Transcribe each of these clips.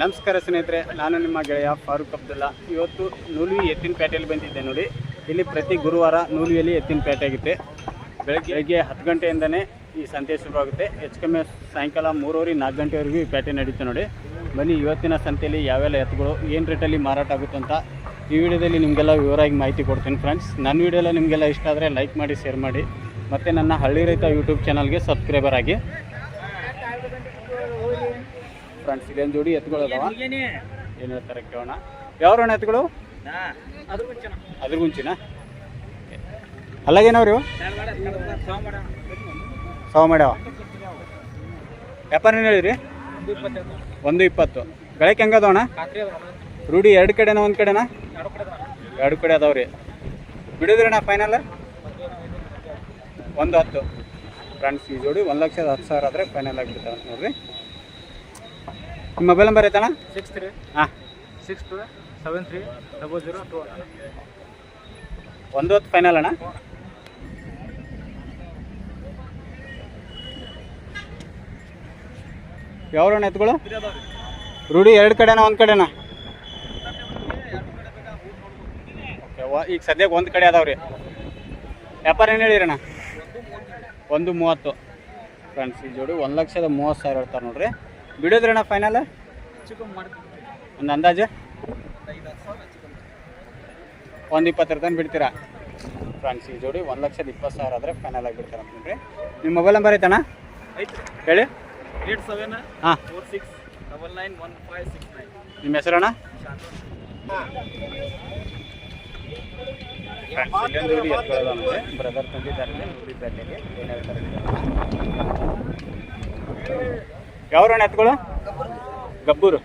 ನಮಸ್ಕಾರ ಸ್ನೇಹಿತರೆ, ನಾನು ನಿಮ್ಮ ಗೆಳೆಯ ಫಾರೂಕ್ ಅಬ್ದುಲ್ಲಾ. ಇವತ್ತು ನೂಲಿ ಎತ್ತಿನ ಪೇಟೆಯಲ್ಲಿ ಬಂದಿದ್ದೆ ನೋಡಿ. ಇಲ್ಲಿ ಪ್ರತಿ ಗುರುವಾರ ನೂಲಿಯಲ್ಲಿ ಎತ್ತಿನ ಪೇಟೆ ಆಗುತ್ತೆ. ಬೆಳಗ್ಗೆ ಬೆಳಗ್ಗೆ ಹತ್ತು ಗಂಟೆಯಿಂದನೇ ಈ ಸಂತೆ ಶುರುವಾಗುತ್ತೆ. ಹೆಚ್ಚು ಕಮ್ಮಿ ಸಾಯಂಕಾಲ ಮೂರುವರೆ, ನಾಲ್ಕು ಗಂಟೆವರೆಗೂ ಈ ಪೇಟೆ ನಡೀತೆ ನೋಡಿ. ಬನ್ನಿ, ಇವತ್ತಿನ ಸಂತೆಯಲ್ಲಿ ಯಾವೆಲ್ಲ ಎತ್ತುಗಳು, ಏನು ರೇಟಲ್ಲಿ ಮಾರಾಟ ಆಗುತ್ತೆ ಅಂತ ಈ ವಿಡಿಯೋದಲ್ಲಿ ನಿಮಗೆಲ್ಲ ವಿವರವಾಗಿ ಮಾಹಿತಿ ಕೊಡ್ತೀನಿ ಫ್ರೆಂಡ್ಸ್ ನನ್ನ ವಿಡಿಯೋ ಎಲ್ಲ ನಿಮಗೆಲ್ಲ ಇಷ್ಟ ಆದರೆ ಲೈಕ್ ಮಾಡಿ ಶೇರ್ ಮಾಡಿ. ಮತ್ತು ನನ್ನ ಹಳ್ಳಿ ರೈತ ಯೂಟ್ಯೂಬ್ ಚಾನಲ್ಗೆ ಸಬ್ಸ್ಕ್ರೈಬರ್ ಆಗಿ. ಫ್ರೆಂಡ್ಸ್ ಇದೇನು ಜೋಡಿ ಎತ್ಕೊಳ್ಳೋದವ ಏನು ಹೇಳ್ತಾರೆ ಕೇಳೋಣ. ಯಾವ್ರಣ್ಣ ಎತ್ಕೊಳು ಅದ್ರ ಗುಂಚಿನ ಅಲ್ಲಾಗೇನವ್ರಿ? ಸಾವು ಮಾಡ್ಯಾವ ವ್ಯಾಪಾರ ಏನು ಹೇಳಿರಿ ಒಂದು ಇಪ್ಪತ್ತು. ಗಳಕ್ಕೆ ಹೆಂಗದವಣ ರೂಢಿ ಎರಡು ಕಡೆನ ಒಂದು ಕಡೆನಾ? ಎರಡು ಕಡೆ ಅದಾವ್ರಿ ಬಿಡಿದ್ರಣ್ಣ ಫೈನಲ್ ಒಂದು ಹತ್ತು. ಫ್ರೆಂಡ್ಸ್ ಈ ಜೋಡಿ ಒಂದು ಲಕ್ಷದ ಹತ್ತು ಸಾವಿರ ಆದರೆ ಫೈನಲ್ ಆಗಿಬಿಡ್ತಾರೆ ನೋಡ್ರಿ. ನಿಮ್ಮ ಮೊಬೈಲ್ ನಂಬರ್ ಐತಣ್ಣ? ಸಿಕ್ಸ್ ತ್ರೀ ಹಾಂ. Six two seven three double zero two ಒಂದು ಹೊತ್ತು ಫೈನಲ್ ಅಣ್ಣ. ಯಾವಣ್ಣ ಎತ್ಗಳು ರೂಢಿ ಎರಡು ಕಡೆನಾ ಒಂದು ಕಡೆನಾ ಈಗ ಸದ್ಯಕ್ಕೆ ಒಂದು ಕಡೆ ಅದಾವ್ರಿ. ವ್ಯಾಪಾರ ಏನು ಹೇಳಿರಣ್ಣ ಒಂದು ಮೂವತ್ತು. ಫ್ರೆಂಡ್ಸ್ ಈ ಜೋಡಿ ಒಂದು ಲಕ್ಷದ ಮೂವತ್ತು ಸಾವಿರ ಇರ್ತಾರೆ ನೋಡ್ರಿ. ಬಿಡೋದ್ರಣ್ಣ ಫೈನಲ್ ಒಂದು ಅಂದಾಜು? ಒಂದು ಇಪ್ಪತ್ತರ ತನಕ ಬಿಡ್ತೀರಾ? ಫ್ರೆಂಡ್ಸ್ ಈ ಜೋಡಿ ಒಂದು ಲಕ್ಷದ ಇಪ್ಪತ್ತು ಸಾವಿರ ಆದರೆ ಫೈನಲ್ ಆಗಿ ಬಿಡ್ತಾರೆ ಅಂತ ನೋಡ್ರಿ ನಿಮ್ಮ ಮೊಬೈಲ್ ನಂಬರ್ ಐತಣ್ಣ? ಹೇಳಿ. ಏಟ್ ಸೆವೆನ್ ಹಾಂ. Four six double nine one five six nine ನಿಮ್ಮ ಹೆಸರಣ್ಣ ಬ್ರದರ್ ತಂದಿದ್ದಾರೆ ನೋಡಿ ಹೇಳ್ತಾರೆ ಯಾವ್ರಣ್ಣ ಎತ್ಕೊಳ? ಗಬ್ಬೂರು.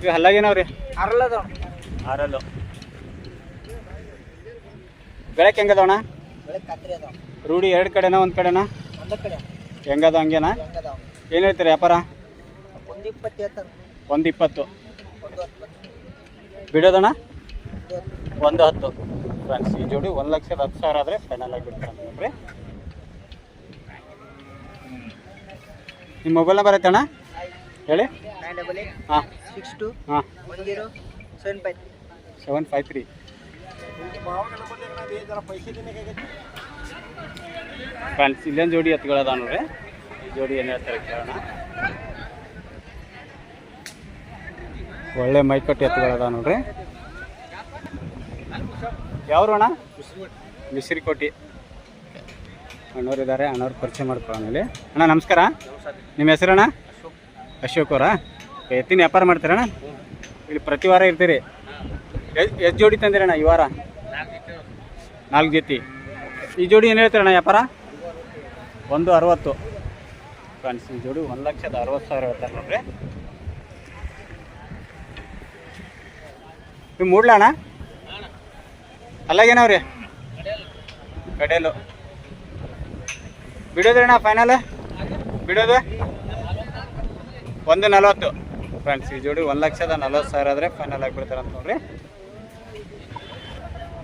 ಈಗ ಹಲ್ಲಾಗೇನವ್ರಿ? ಅರಲ್ಲದ ಅರಲ್ಲು ಬೆಳಕ್ ಹೆಂಗದವಣ ರೂಢಿ ಎರಡು ಕಡೆನಾ ಒಂದು ಕಡೆನಾ? ಹೆಂಗದ ಹಂಗೇನಾ? ಏನ್ ಹೇಳ್ತೀರಿ ವ್ಯಾಪಾರ? ಒಂದು ಇಪ್ಪತ್ತು ಬಿಡೋದಣ ಒಂದು ಹತ್ತು ಬಿಡೋದಣ್ಣ? ಒಂದು ಹತ್ತು. ಫ್ರೆಂಡ್ಸ್ ಈ ಜೋಡಿ ಒಂದು ಲಕ್ಷದ ಹತ್ತು ಸಾವಿರ ಆದರೆ ಫೈನಲ್ ಆಗಿ ಬಿಡ್ತಾರೆ ನಿಮ್ಮ ಮೊಬೈಲ್ ನಂಬರ್ ಐತಣ್ಣ? ಹೇಳಿ. ನೈನ್ ಡಬಲ್ ಏಟ್ ಹಾಂ. ಸಿಕ್ಸ್ ಟು ಹಾಂ. One zero seven five seven five three friends ಇಲ್ಲೇನು ಜೋಡಿ ಎತ್ತುಗಳದ ನೋಡ್ರಿ. ಈ ಜೋಡಿ ಏನು ಹೇಳ್ತಾರೆ ಕೇಳೋಣ. ಒಳ್ಳೆ ಮೈಕಟ್ಟು ಎತ್ತುಗಳದ ನೋಡ್ರಿ. ಯಾವ್ರು ಅಣ್ಣ ಮಿಶ್ರಿಕೋಟಿ ಅಣ್ಣವ್ರು ಇದ್ದಾರೆ ಅಣ್ಣವ್ರು ಪರಿಚಯ ಮಾಡ್ಕೊಳ್ಳೋಣ ಅಣ್ಣ, ನಮಸ್ಕಾರ. ನಿಮ್ಮ ಹೆಸರಣ್ಣ? ಅಶೋಕ್ ಅವರಾ? ಎತ್ತಿನ ವ್ಯಾಪಾರ ಮಾಡ್ತೀರಣ್ಣ? ಇಲ್ಲಿ ಪ್ರತಿ ವಾರ ಇರ್ತೀರಿ. ಎಷ್ಟು ಜೋಡಿ ತಂದಿರಣ್ಣ ಈ ವಾರ? ನಾಲ್ಕು ಜೊತೆ. ಈ ಜೋಡಿ ಏನು ಹೇಳ್ತೀರಣ್ಣ ವ್ಯಾಪಾರ? ಒಂದು ಅರವತ್ತು. ಫ್ರೆಂಡ್ಸ್ ಜೋಡಿ ಒಂದು ಲಕ್ಷದ ಅರವತ್ತು ಸಾವಿರ ಹೇಳ್ತಾರೆ ನೋಡ್ರಿ. ನೀವು ಮೂಡ್ಲಣ್ಣ ಅಲ್ಲಾಗೇನವ್ರಿ ಕಡೆಯಲು ಬಿಡೋದ್ರಣ್ಣ ಫೈನಲ್ ಬಿಡೋದು. ಒಂದು ನಲವತ್ತು. ಫ್ರೆಂಡ್ಸ್ ಈ ಜೋಡಿ ಒಂದು ಲಕ್ಷದ ನಲವತ್ತು ಸಾವಿರ ಆದರೆ ಫೈನಲ್ ಆಗಿಬಿಡ್ತಾರೆ ಅಂತ ನೋಡ್ರಿ.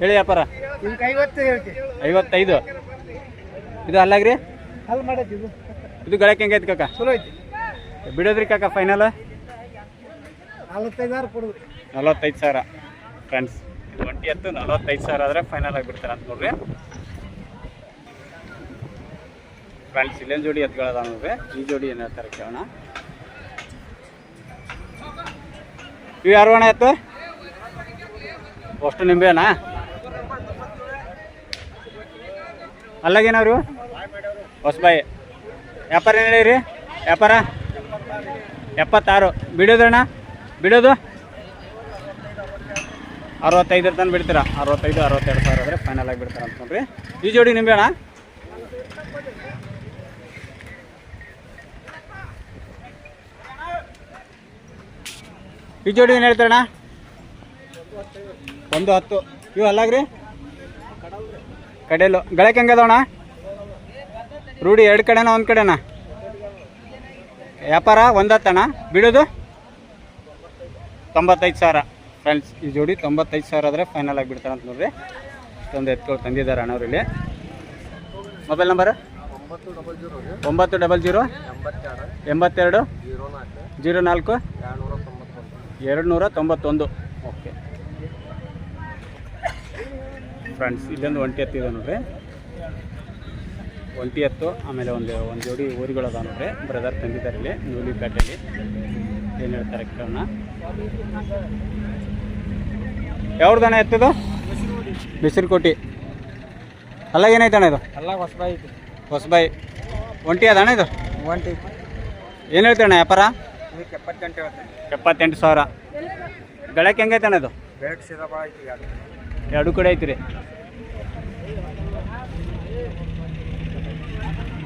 ಹೇಳಿ ವ್ಯಾಪಾರ. ಐವತ್ತೈದು. ಇದು ಅಲ್ಲಾಗ್ರಿ? ಇದು. ಗಳಕ್ಕೆ ಹೆಂಗೈತಿ ಕಾಕ? ಚಲೋ ಐತಿ. ಬಿಡೋದ್ರಿ ಕಾಕ ಫೈನಲ್ ನಲ್ವತ್ತೈದು ಸಾವಿರ ಕೊಡುದು. ನಲವತ್ತೈದು ಸಾವಿರ. ಫ್ರೆಂಡ್ಸ್ ಇದು ಒಂಟಿ ಎತ್ತು ನಲವತ್ತೈದು ಸಾವಿರ ಆದರೆ ಫೈನಲ್ ಆಗಿಬಿಡ್ತಾರೆ ಅಂತ ನೋಡ್ರಿ. ಫ್ರೆಂಡ್ಸ್ ಇಲ್ಲೊಂದು ಜೋಡಿ ನೋಡ್ರಿ ಈ ಜೋಡಿ ಏನು ಹೇಳ್ತಾರೆ ಕೇಳೋಣ. ಇವು ಯಾರು ಅಣ್ಣ ಎತ್ತು? ಅಷ್ಟು ನಿಂಬೆನಾ? ಅಲ್ಲಾಗೇನವ್ರು? ಹೊಸಬಾಯಿ. ವ್ಯಾಪಾರ ಏನು ಹೇಳಿರಿ? ವ್ಯಾಪಾರ? ಎಪ್ಪತ್ತಾರು. ಬಿಡೋದಣ್ಣ ಬಿಡೋದು? ಅರವತ್ತೈದರ ತನಕ ಬಿಡ್ತೀರಾ? ಅರವತ್ತೈದು, ಅರವತ್ತೆರಡು ಸಾವಿರ ಆದರೆ ಫೈನಲ್ ಆಗಿ ಬಿಡ್ತಾರೆ ಅಂತ ನೋಡ್ರಿ ಈ ಜೋಡಿ ನಿಂಬೆ ಅಣ್ಣ ಈ ಜೋಡಿ ಏನು ಹೇಳ್ತಾರಣ್ಣ? ಒಂದು ಹತ್ತು. ಇವು ಅಲ್ಲಾಗ್ರಿ ಕಡೆಯಲ್ಲು ಗಳಕ್ಕೆ ಹೆಂಗದವಣ್ಣ ರೂಢಿ ಎರಡು ಕಡೆನ ಒಂದು ಕಡೆನ? ವ್ಯಾಪಾರ ಒಂದು ಹತ್ತಣ ಬಿಡೋದು? ತೊಂಬತ್ತೈದು ಸಾವಿರ. ಫ್ರೆಂಡ್ಸ್ ಈ ಜೋಡಿ ತೊಂಬತ್ತೈದು ಸಾವಿರ ಆದರೆ ಫೈನಲ್ ಆಗಿ ಬಿಡ್ತಾರೆ ಅಂತ ನೋಡ್ರಿ. ಇಷ್ಟೊಂದು ಎತ್ಕೊಂಡು ತಂದಿದ್ದಾರೆ ಅಣ್ಣವ್ರು ಇಲ್ಲಿ. ಮೊಬೈಲ್ ನಂಬರ್ ಒಂಬತ್ತು ಡಬಲ್ ಜೀರೋ ಎಂಬತ್ತೆರಡು. ಜೀರೋ ನಾಲ್ಕು ಜೀರೋ ನಾಲ್ಕು ಎರಡುನೂರ ತೊಂಬತ್ತೊಂದು ಎರಡು ನೂರ ತೊಂಬತ್ತೊಂದು ಓಕೆ. ಫ್ರೆಂಡ್ಸ್ ಇಲ್ಲೊಂದು ಒಂಟಿ ಎತ್ತು ಇದೆ ನೋಡ್ರಿ. ಒಂಟಿ ಎತ್ತು ಆಮೇಲೆ ಒಂದು ಒಂದು ಜೋಡಿ ಊರಿಗಳದ ನೋಡ್ರಿ. ಬ್ರದರ್ ತಂದಿದ್ದಾರೆ ಇಲ್ಲಿ ನೂಲಿಪೇಟೆಯಲ್ಲಿ ಏನು ಹೇಳ್ತಾರೆ ಕೇಳೋಣ. ಯಾವ್ದಣ್ಣ ಎತ್ತದು? ಬಿಸಿರುಕೋಟಿ ಅಲ್ಲ ಏನೈತಣ್ಣ ಇದು? ಅಲ್ಲ ಹೊಸಬಾಯಿ ಹೊಸಬಾಯಿ. ಒಂಟಿ ಅದಣ್ಣ ಇದು? ಒಂಟಿ. ಏನು ಹೇಳ್ತಾಣ್ಣ ವ್ಯಾಪಾರ? ಇದಕ್ಕೆ ಎಪ್ಪತ್ತೆಂಟು ಹೇಳ್ತೇನೆ. ಎಪ್ಪತ್ತೆಂಟು ಸಾವಿರ. ಗಳಕ್ಕೆ ಬೆಳಗ್ಗೆ ಸೀದಾ ಭಾಳ ಐತಿ ಎರಡು ಎರಡು ಕಡೆ ಐತ್ರಿ.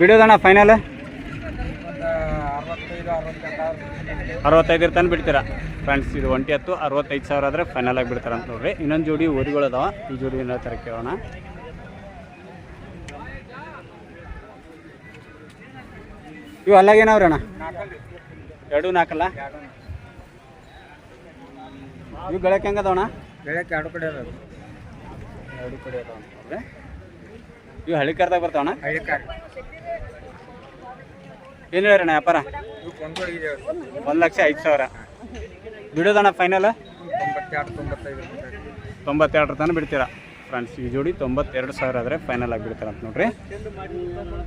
ಬಿಡೋದಣ್ಣ ಫೈನಲ್ ಒಂದು ಅರವತ್ತೈದು ಅರವತ್ತೆಂಟು ಅರವತ್ತೈದರ ತನಕ ಬಿಡ್ತೀರಾ? ಫ್ರೆಂಡ್ಸ್ ಇದು ಒಂಟಿ ಹತ್ತು ಅರವತ್ತೈದು ಸಾವಿರ ಆದರೆ ಫೈನಲ್ ಆಗಿ ಬಿಡ್ತಾರೆ ಅಂತ ನೋಡ್ರಿ. ಇನ್ನೊಂದು ಜೋಡಿ ಊರುಗಳು ಅದಾವ. ಈ ಜೋಡಿ ಏನೋ ಥರ ಕೇಳೋಣ. ಇವು ಅಲ್ಲಾಗೇನವ್ರಿ ಅಣ್ಣ ನಾಲ್ಕಲ್ಲಿ. ಎರಡು ನಾಲ್ಕಲ್ಲ? ನೀವು ಇವು ಗಳಕ್ಕೆ ಹೆಂಗದವಣ್ಣ? ಬೆಳಗ್ಗೆ ಎರಡು ಕಡೆ ಅದಾವ. ಎರಡು ಕಡೆ ಅದಾವ. ಇವು ಹಳ್ಳಿ ಕರ್ದಾಗ ಬರ್ತಾವಣ್ಣ? ಹಳ್ಳಿ ಕಾರ್. ಏನು ಹೇಳ್ರಣ್ಣ ವ್ಯಾಪಾರ? ಒಂದ್ ಲಕ್ಷ ಐದು ಸಾವಿರ. ಬಿಡೋದಣ್ಣ ಫೈನಲ್ ತೊಂಬತ್ತೆರಡರ ತನಕ ಬಿಡ್ತೀರಾ? ಫ್ರೆಂಡ್ಸ್ ಈ ಜೋಡಿ ತೊಂಬತ್ತೆರಡು ಸಾವಿರ ಆದರೆ ಫೈನಲ್ ಆಗಿ ಬಿಡ್ತಾರೆ ಅಂತ ನೋಡ್ರಿ.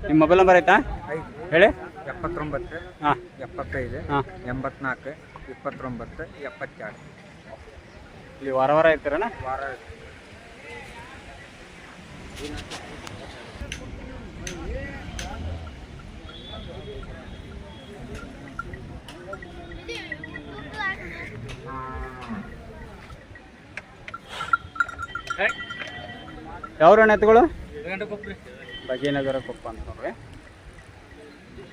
ನಿಮ್ಮ ಮೊಬೈಲ್ ನಂಬರ್ ಆಯ್ತಾ? ಹೇಳಿ. ಎಪ್ಪತ್ತೊಂಬತ್ತು ಹಾಂ. ಎಪ್ಪತ್ತೈದು ಹಾಂ. ಎಂಬತ್ನಾಲ್ಕು ಇಪ್ಪತ್ತೊಂಬತ್ತು ಎಪ್ಪತ್ತೆರಡು. ಇಲ್ಲಿ ವಾರ ವಾರ ಇರ್ತೀರಣ್ಣ ವಾರ ಯಾವ್ರಣ್ಣ ಎತ್ತುಗಳು? ಗಂಟೆ ಕೊಬ್ಬರಿ ಭಾಗ್ಯನಗರ ಕೊಪ್ಪ ಅಂತ ನೋಡ್ರಿ.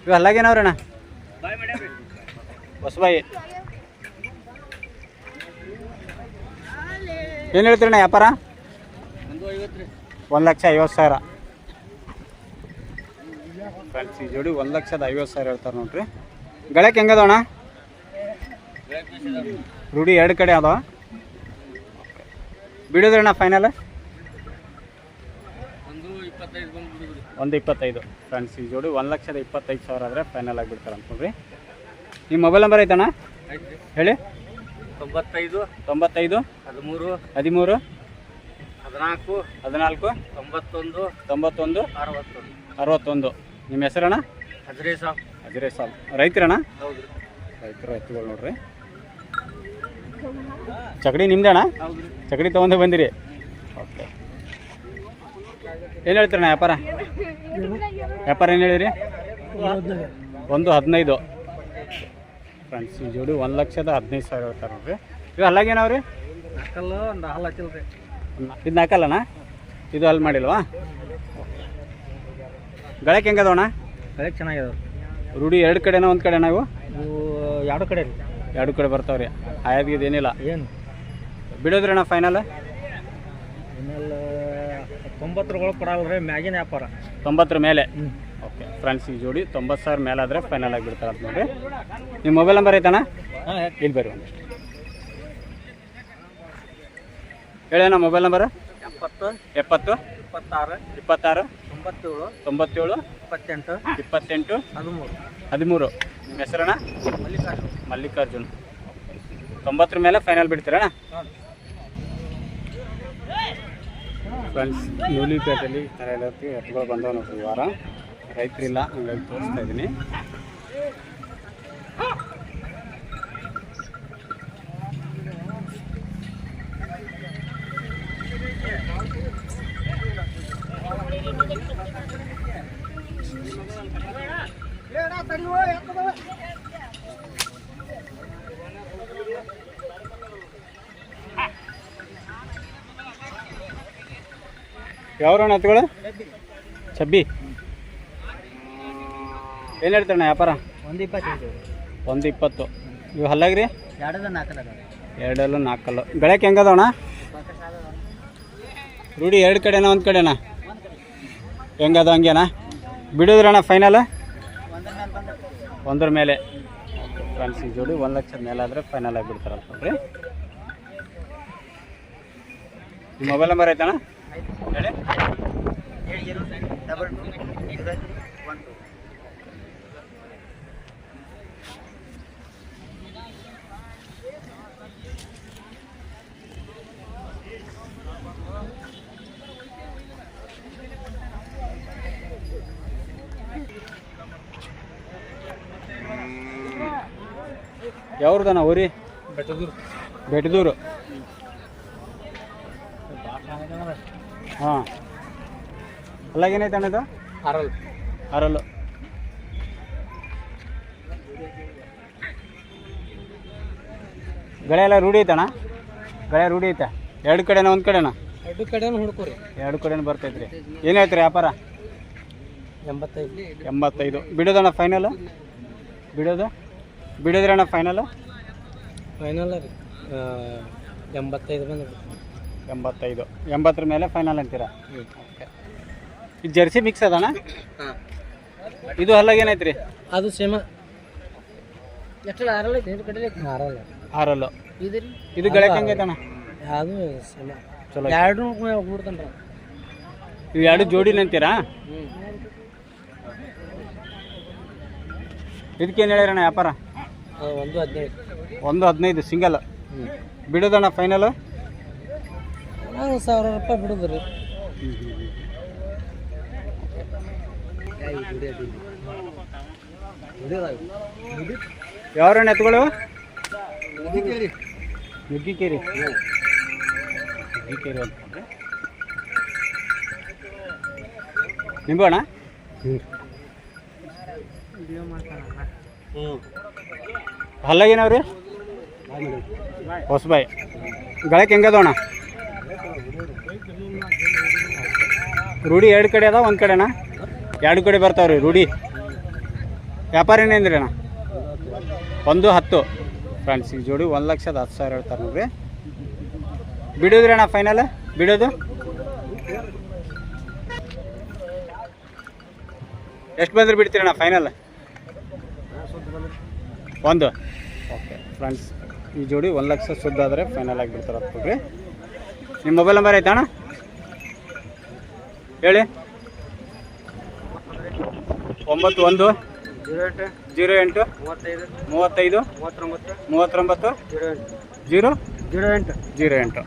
ಇವು ಅಲ್ಲಾಗೇನವ್ರಣ್ಣ ಹೊಸಬಾಯಿ ಏನು ಹೇಳ್ತೀರಣ್ಣ ವ್ಯಾಪಾರ? ಒಂದು ಲಕ್ಷ ಐವತ್ತು ಸಾವಿರ. ಫ್ರೆಂಡ್ಸ್, ಈ ಜೋಡಿ ಒಂದು ಲಕ್ಷದ ಐವತ್ತು ಸಾವಿರ ಹೇಳ್ತಾರೆ ನೋಡ್ರಿ. ಗಳಕ್ಕೆ ಹೆಂಗದಣ್ಣ ರೂಢಿ ಎರಡು ಕಡೆ ಅದಾವ. ಬಿಡೋದ್ರಣ್ಣ ಫೈನಲ್ ಒಂದು ಇಪ್ಪತ್ತೈದು ಬಂದು ಬಿಡುದ್ರಿ ಒಂದು ಇಪ್ಪತ್ತೈದು ಫ್ರೆಂಡ್ಸ್ ಈ ಜೋಡಿ ಒಂದು ಲಕ್ಷದ ಇಪ್ಪತ್ತೈದು ಸಾವಿರ ಆದರೆ ಫೈನಲ್ ಆಗಿಬಿಡ್ತಾರೆ ಬಿಡ್ತಾರೆ ಅನ್ಕೊಂಡ್ರಿ. ನಿಮ್ಮ ಮೊಬೈಲ್ ನಂಬರ್ ಐತಣ್ಣ? ಹೇಳಿ. ತೊಂಬತ್ತೈದು ತೊಂಬತ್ತೈದು ಹದಿಮೂರು ಹದಿಮೂರು ಹದಿನಾಲ್ಕು ಹದಿನಾಲ್ಕು ತೊಂಬತ್ತೊಂದು ತೊಂಬತ್ತೊಂದು ಅರವತ್ತೊಂದು. ಅರವತ್ತೊಂದು. ನಿಮ್ಮ ಹೆಸರಣ್ಣ? ಹದಿರೇ ಸಾಬ್ ಅದಿರೇ ಸಾಬ್ ರೈತರಣ್ಣ ಹೌದು. ರೈತರು ಎತ್ತುಗಳು ನೋಡ್ರಿ. ಚಕಡಿ ನಿಮ್ದಣ್ಣ ಹೌದ್ರಿ ಚಕಡಿ ತೊಗೊಂಡು ಬಂದಿರಿ. ಓಕೆ ಏನು ಹೇಳ್ತೀರಣ್ಣ ವ್ಯಾಪಾರ? ವ್ಯಾಪಾರ ಏನು ಹೇಳಿರಿ ಒಂದು ಹದಿನೈದು. ಫ್ರೆಂಡ್ಸ್ ಈ ಜೋಡಿ ಒಂದು ಲಕ್ಷದ ಹದಿನೈದು ಸಾವಿರ ಹೇಳ್ತಾರೆ ನೋಡ್ರಿ. ಇವು ಅಲ್ಲಾಗೇನವ್ರಿ ರೀ ಒಂದು ಹಾಲು ಹಚ್ಚಿಲ್ರಿ. ಇದು ಅಲ್ಲಿ ಮಾಡಿಲ್ವಾ? ಗಳಕ್ಕೆ ಹೆಂಗದವಣ್ಣ ಗಳಕ್ ಚೆನ್ನಾಗಿದೆ ರೂಢಿ ಎರಡು ಕಡೆನ ಒಂದು ಕಡೆನಾ ಇವು? ಎರಡು ಕಡೆ ರೀ. ಎರಡು ಕಡೆ ಬರ್ತಾವ್ರಿ. ಆಯಾದ್ಗಿದ್ ಏನಿಲ್ಲ. ಏನು? ಬಿಡೋದ್ರಣ್ಣ ಫೈನಲ್ ಆಮೇಲೆ ತೊಂಬತ್ತರಗಳು ಕೊಡಲ್ಲ ರೀ ಮ್ಯಾಗಿನ ವ್ಯಾಪಾರ. ತೊಂಬತ್ತರ ಮೇಲೆ? ಓಕೆ ಫ್ರೆಂಡ್ಸ್ ಈ ಜೋಡಿ ತೊಂಬತ್ತು ಸಾವಿರ ಮೇಲೆ ಆದರೆ ಫೈನಲ್ ಆಗಿ ಬಿಡ್ತಾರೆ ಅಂತ ನೋಡಿರಿ. ನಿಮ್ಮ ಮೊಬೈಲ್ ನಂಬರ್ ಐತಣ್ಣ? ಹಾಂ ಇಲ್ಲಿ ಬರ್ರಿ ಒಂದಿಷ್ಟು ಹೇಳಣ್ಣ ಮೊಬೈಲ್ ನಂಬರ್ ಎಪ್ಪತ್ತು ಎಪ್ಪತ್ತು ಇಪ್ಪತ್ತಾರು ಇಪ್ಪತ್ತಾರು ತೊಂಬತ್ತೇಳು ತೊಂಬತ್ತೇಳು ಇಪ್ಪತ್ತೆಂಟು ಇಪ್ಪತ್ತೆಂಟು ಹದಿಮೂರು. ಹದಿಮೂರು. ನಿಮ್ಮ ಹೆಸರಣ್ಣ? ಮಲ್ಲಿಕಾರ್ಜುನ್. ಮಲ್ಲಿಕಾರ್ಜುನ್. ತೊಂಬತ್ತರ ಮೇಲೆ ಫೈನಲ್ ಬಿಡ್ತೀರಣ್ಣ ಫ್ರೆಂಡ್ಸ್ ನೂಲಿಪೇಟೆಯಲ್ಲಿ ಈ ಥರ ಎಲ್ಲ ಎತ್ತುಗಳು ಬಂದವ ಈ ವಾರ ರೈತರಿಲ್ಲ ಹಂಗಾಗಿ ತೋರಿಸ್ತಾ ಇದ್ದೀನಿ ಯಾವ್ರಣ್ಣ ಹತ್ಗಳು ಚಬ್ಬಿ ಏನು ಹೇಳ್ತಾರಣ್ಣ ವ್ಯಾಪಾರ? ಒಂದು ಇಪ್ಪತ್ತೈದು ಒಂದು ಇಪ್ಪತ್ತು. ಇವು ಹಲ್ಲಾಗ್ರಿ? ಎರಡಲ್ಲ ನಾಲ್ಕಲ್ಲ ಎರಡಲ್ಲೂ ನಾಲ್ಕಲ್ಲು. ಬೆಳಕ್ಕೆ ಹೆಂಗದವಣ್ಣ? ರೂಢಿ ಎರಡು ಕಡೆನಾ ಒಂದು ಕಡೆನಾ? ಹೆಂಗದ ಹಂಗೇನಾ? ಬಿಡೋದ್ರಣ್ಣ ಫೈನಲ್ ಒಂದ್ರ ಮೇಲೆ. ಫ್ರೆಂಡ್ಸಿಗೆ ಜೋಡಿ ಒಂದು ಲಕ್ಷದ ಮೇಲೆ ಆದರೆ ಫೈನಲ್ ಆಗಿ ಬಿಡ್ತಾರಲ್ಲ ರೀ ನಿಮ್ಮ ಮೊಬೈಲ್ ನಂಬರ್ ಐತಣ್ಣ? ಹೇಳಿ. ಡಬಲ್ ಒನ್ ಯಾವ್ರದಣ್ಣ ಊರಿ? ಬೆಟ್ಟದೂರು. ಬೆಟ್ಟದೂರು. ಹಾಂ. ಅಲ್ಲಾಗೇನೈತೆ ಅಣ್ಣ ಇದು? ಆರಲ್ ಆರಲ್ಲು ಗಳೆ ಎಲ್ಲ ರೂಢಿ ಐತಣ್ಣ ಗಳೆ ರೂಢಿ ಐತೆ? ಎರಡು ಕಡೆನ ಒಂದು ಕಡೆನ? ಎರಡು ಕಡೆನೂ ಹುಡ್ಕೋರಿ. ಎರಡು ಕಡೆನೂ ಬರ್ತೈತೆ ರೀ. ಏನು ಹೇಳ್ತೀರಿ ವ್ಯಾಪಾರ? ಎಂಬತ್ತೈದು. ಎಂಬತ್ತೈದು. ಬಿಡೋದಣ್ಣ ಫೈನಲ್ ಬಿಡೋದು? ಬಿಡೋದ್ರಣ್ಣ ಫೈನಲ್ ಫೈನಲ್ ರೀ. ಎಂಬತ್ತೈದು ಬಂದು ಎಂಬತ್ತೈದು. ಎಂಬತ್ತರ ಮೇಲೆ ಫೈನಲ್ ಅಂತೀರಾ? ಇದು ಜರ್ಸಿ ಮಿಕ್ಸ್ ಅದಣ್ಣ? ಹಾಂ ಇದು ಹಲ್ಲಾಗ ಏನೈತೆ ರೀ ಅದು ಸೇಮ ಆರಲ್ಲ ಇದು ಗಳಕ್ಕೆ ಹೆಂಗೈತಣ್ಣ? ಅದು ಸೇಮ ಚಲೋ ಎರಡು ಹೋಗ್ಬಿಡ್ತಾನೆ ಇವು ಎರಡು ಜೋಡಿನ ಅಂತೀರಾ? ಇದಕ್ಕೇನು ಹೇಳಿರಣ್ಣ ವ್ಯಾಪಾರ? ಒಂದು ಹದಿನೈದು. ಒಂದು ಹದಿನೈದು ಸಿಂಗಲ್ ಬಿಡೋದಣ್ಣ ಫೈನಲ್ ಒಂದು ಸಾವಿರ ರೂಪಾಯಿ ಬಿಡುದ್ರಿ ರೀ. ಯಾವ್ರಣ್ಣ ಎತ್ತುಗಳು? ನುಗ್ಗಿಕೇರಿ. ನುಗ್ಗಿಕೇರಿ. ಅಂತಂದ್ರೆ ನಿಂಬು ಅಣ್ಣ ಹ್ಞೂ ಹಲ್ಲಾಗೇನವ್ರಿ ಹೊಸಬಾಯಿ. ಗಳಕ್ಕೆ ಹೆಂಗದವಣ್ಣ? ರೂಢಿ ಎರಡು ಕಡೆ ಅದ ಒಂದು ಕಡೆನಾ? ಎರಡು ಕಡೆ ಬರ್ತಾವ್ರಿ, ರೂಢಿ. ವ್ಯಾಪಾರ ಏನೇನ್ರಿ ಅಣ್ಣ ಒಂದು ಹತ್ತು. ಫ್ರೆಂಡ್ಸ್, ಈ ಜೋಡಿ ಒಂದು ಲಕ್ಷದ ಹತ್ತು ಸಾವಿರ ಹೇಳ್ತಾರೆ ನೋಡ್ರಿ. ಬಿಡೋದ್ರಿ ಅಣ್ಣ ಫೈನಲ್ ಬಿಡೋದು? ಎಷ್ಟು ಬಂದ್ರೆ ಬಿಡ್ತೀರಣ್ಣ ಫೈನಲ್ ಒಂದು. ಓಕೆ ಫ್ರೆಂಡ್ಸ್ ಈ ಜೋಡಿ ಒಂದು ಲಕ್ಷ ಸುದ್ದ ಆದರೆ ಫೈನಲ್ ಆಗಿ ಬಿಡ್ತಾರೆ ನೋಡ್ರಿ ನಿಮ್ಮ ಮೊಬೈಲ್ ನಂಬರ್ ಆಯ್ತಾ ಅಣ್ಣ ಹೇಳಿ. ಒಂಬತ್ತು ಒಂದು ಜೀರೋ ಎಂಟು ಜೀರೋ ಎಂಟು ಮೂವತ್ತೈದು ಮೂವತ್ತೈದು ಮೂವತ್ತೊಂಬತ್ತು ಮೂವತ್ತೊಂಬತ್ತು ಜೀರೋ ಎಂಟು ಜೀರೋ ಜೀರೋ ಎಂಟು. ಜೀರೋ ಎಂಟು.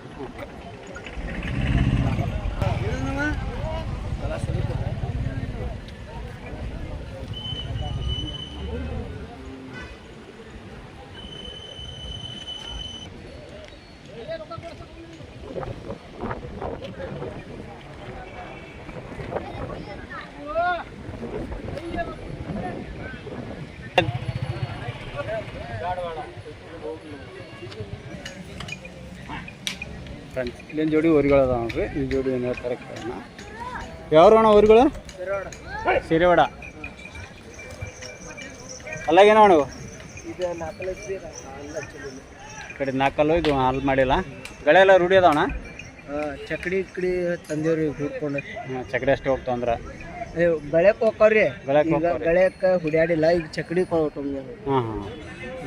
ಫ್ರೆಂಡ್ಸ್ ಇಲ್ಲೊಂದು ಜೋಡಿ ಊರುಗಳು ಅದಾವ ನೋಡ್ರಿ. ಈ ಜೋಡಿ ಏನು ಹೇಳ್ತಾರೆ ಕೇಳೋಣ. ಯಾವ್ರು ಅಣ್ಣ ಊರುಗಳು? ಸಿರಿವಾಡ. ಅಲ್ಲಾಗೇನೋ ಅಣ್ಣ ಕಡೆ ನಾಲ್ಕಲ್ಲು ಇದು ಹಾಲು ಮಾಡಿಲ್ಲ. ಗಳೆ ಎಲ್ಲ ರೂಢಿ ಅದಾವಣ ಚಕಡಿ ಇಕ್ಕಡಿ ತಂದೇವ್ರಿ ಹುಡ್ಕೊಂಡು. ಚಕಡಿ ಅಷ್ಟೇ ಹೋಗ್ತಾವ ಅಂದ್ರೆ. ಬೆಳಕ್ ಹೋಗ್ತಾವ್ರಿ ಬೆಳಕ್ ಹುಡಿಯಾಡಿಲ್ಲ ಈಗ ಚಕಡಿ ಹಾಂ ಹಾಂ.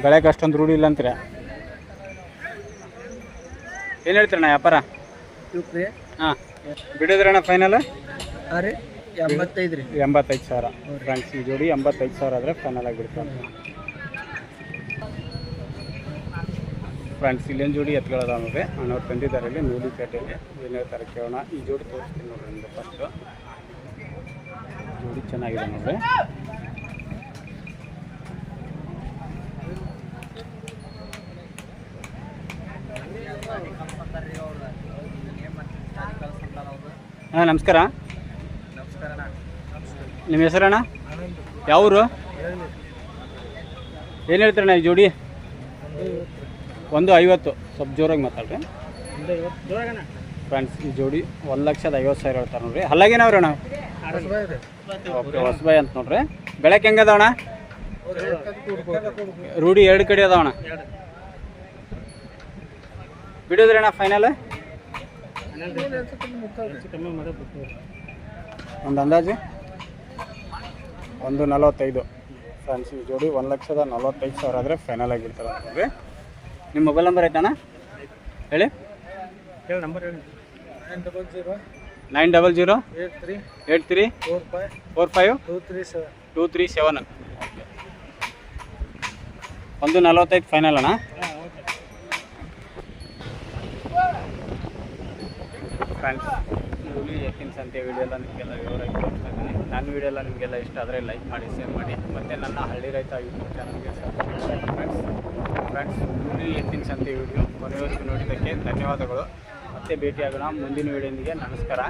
ಗಳಕ್ಕೆ ಅಷ್ಟೊಂದು ರೂಢಿ ಇಲ್ಲ ಅಂತೀರ ಏನು ಹೇಳ್ತೀರಣ್ಣ ವ್ಯಾಪಾರ? ಇವಕ್ರಿ ಹಾಂ. ಬಿಡೋದ್ರಣ್ಣ ಫೈನಲ್ ರೀ ಎಂಬತ್ತೈದು ರೀ. ಎಂಬತ್ತೈದು ಸಾವಿರ. ಫ್ರೆಂಡ್ಸ್ ಈ ಜೋಡಿ ಎಂಬತ್ತೈದು ಸಾವಿರ ಆದರೆ ಫೈನಲ್ ಆಗಿಬಿಡ್ತಾರೆ ಫ್ರೆಂಡ್ಸ್ ಇಲ್ಲೇನು ಜೋಡಿ ಎತ್ಕೊಳ್ಳೋದ ನೋಡ್ರಿ. ಅಣ್ಣವ್ರು ತಂದಿದ್ದಾರೆ ಇಲ್ಲಿ ನೂಲಿಪೇಟೆಯಲ್ಲಿ ಏನು ಹೇಳ್ತಾರೆ ಕೇಳೋಣ. ಈ ಜೋಡಿ ತೋರಿಸ್ತೀನಿ ನೋಡ್ರಿ ನಿಮಗೆ ಫಸ್ಟು ಜೋಡಿ ಚೆನ್ನಾಗಿದೆ ನೋಡ್ರಿ. ಹಾಂ, ನಮಸ್ಕಾರ. ನಿಮ್ಮ ಹೆಸರಣ್ಣ ಯಾವೂರು ಏನು ಹೇಳ್ತಾರಣ್ಣ ಈ ಜೋಡಿ? ಒಂದು ಐವತ್ತು. ಸ್ವಲ್ಪ ಜೋರಾಗಿ ಮಾತಾಡ್ರಿ. ಫ್ರೆಂಡ್ಸ್, ಈ ಜೋಡಿ ಒಂದು ಲಕ್ಷದ ಐವತ್ತು ಸಾವಿರ ಹೇಳ್ತಾರೆ ನೋಡ್ರಿ. ಹಲ್ಲಾಗೇನವ್ರಿ ಅಣ್ಣ? ಓಕೆ, ಹೊಸಬಾಯಿ ಅಂತ ನೋಡ್ರಿ. ಬೆಳಕ್ಕೆ ಅದಾವಣ ರೂಢಿ ಎರಡು ಕಡೆ ಅದಾವಣ್ಣ ಬಿಡೋದ್ರಿ ಅಣ್ಣ ಫೈನಲ್ ಒಂದು ಅಂದಾಜು? ಒಂದು ನಲವತ್ತೈದು. ಫ್ಯಾನ್ಸಿ ಜೋಡಿ ಒಂದು ಲಕ್ಷದ ನಲವತ್ತೈದು ಸಾವಿರ ಆದರೆ ಫೈನಲ್ ಆಗಿರ್ತಾರೆ ಅಂದರೆ ನಿಮ್ಮ ಮೊಬೈಲ್ ನಂಬರ್ ಐತಣ್ಣ? ಹೇಳಿ. ಹೇಳಿ ನಂಬರ್ ಹೇಳಿ nine double zero nine double zero eight three eight three four five four five two three seven two three seven ಒಂದು ನಲವತ್ತೈದು ಫೈನಲ್ ಅಣ್ಣ. ಫ್ರೆಂಡ್ಸ್ ಹುಲಿ ಎತ್ತಿನ ಸಂತೆ ವೀಡಿಯೋ ಎಲ್ಲ ನಿಮಗೆಲ್ಲ ವಿವರವಾಗಿ ತೋರಿಸ್ತಿದ್ದೀನಿ ನನ್ನ ವಿಡಿಯೋ ಎಲ್ಲ ನಿಮಗೆಲ್ಲ ಇಷ್ಟ ಆದರೆ ಲೈಕ್ ಮಾಡಿ ಶೇರ್ ಮಾಡಿ. ಮತ್ತು ನನ್ನ ಹಳ್ಳಿ ರೈತ ಯೂಟ್ಯೂಬ್ ಚಾನಲ್ಗೆ ಸಬ್ಸ್ಕ್ರೈಬ್ ಮಾಡಿ ಫ್ರೆಂಡ್ಸ್ ಫ್ರೆಂಡ್ಸ್ ಹುಲಿ ಎತ್ತಿನ ಸಂತೆ ವೀಡಿಯೋ ಕೊನೆಯವರೆಗೂ ನೋಡಿದ್ದಕ್ಕೆ ಧನ್ಯವಾದಗಳು. ಮತ್ತೆ ಭೇಟಿಯಾಗೋಣ ಮುಂದಿನ ವೀಡಿಯೋನಿಗೆ. ನಮಸ್ಕಾರ.